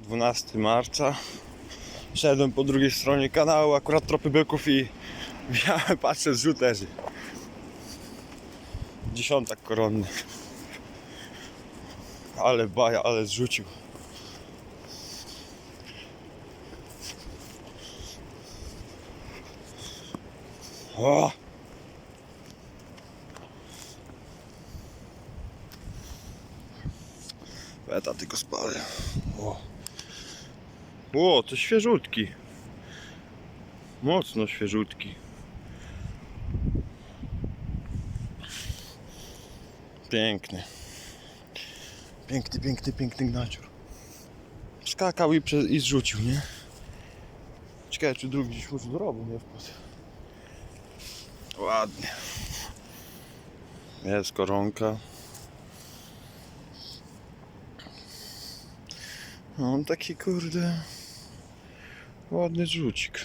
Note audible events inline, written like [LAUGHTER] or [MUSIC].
12 marca. Szedłem po drugiej stronie kanału, akurat tropy byków i [LAUGHS] ja patrzę z rzuterzy. Dziesiątak koronny. Ale baja, ale zrzucił. O! Beta tylko spalę. O. o, to świeżutki. Mocno świeżutki. Piękny. Piękny, piękny, piękny gnacior. Skakał i, prze, i zrzucił, nie? Ciekawe, czy drugi gdzieś może zrobił, nie wpadł. Ładnie. Jest koronka. No, taki kurde ładny rzucik.